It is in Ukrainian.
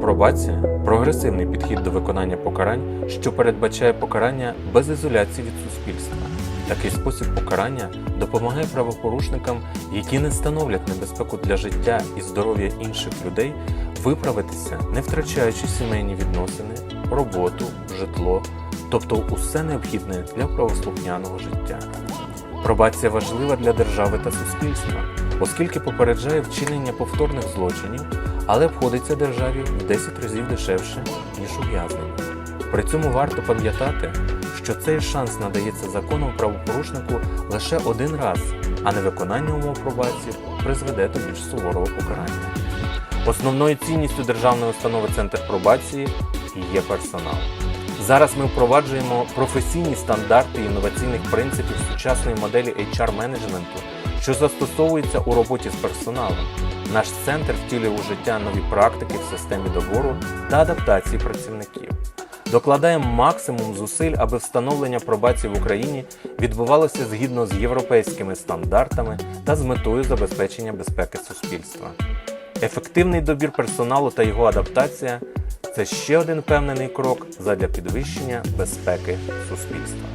Пробація прогресивний підхід до виконання покарань, що передбачає покарання без ізоляції від суспільства. Такий спосіб покарання допомагає правопорушникам, які не становлять небезпеку для життя і здоров'я інших людей, виправитися, не втрачаючи сімейні відносини, роботу, житло, тобто усе необхідне для правослухняного життя. Пробація важлива для держави та суспільства, оскільки попереджає вчинення повторних злочинів, але обходиться державі в 10 разів дешевше, ніж ув'язнення. При цьому варто пам'ятати, що цей шанс надається законом правопорушнику лише один раз, а невиконання умов пробації призведе до більш суворого покарання. Основною цінністю державної установи Центр пробації є персонал. Зараз ми впроваджуємо професійні стандарти інноваційних принципів сучасної моделі HR-менеджменту, що застосовуються у роботі з персоналом. Наш центр втілює у життя нові практики в системі добору та адаптації працівників. Докладаємо максимум зусиль, аби встановлення пробації в Україні відбувалося згідно з європейськими стандартами та з метою забезпечення безпеки суспільства. Ефективний добір персоналу та його адаптація це ще один впевнений крок задля підвищення безпеки суспільства.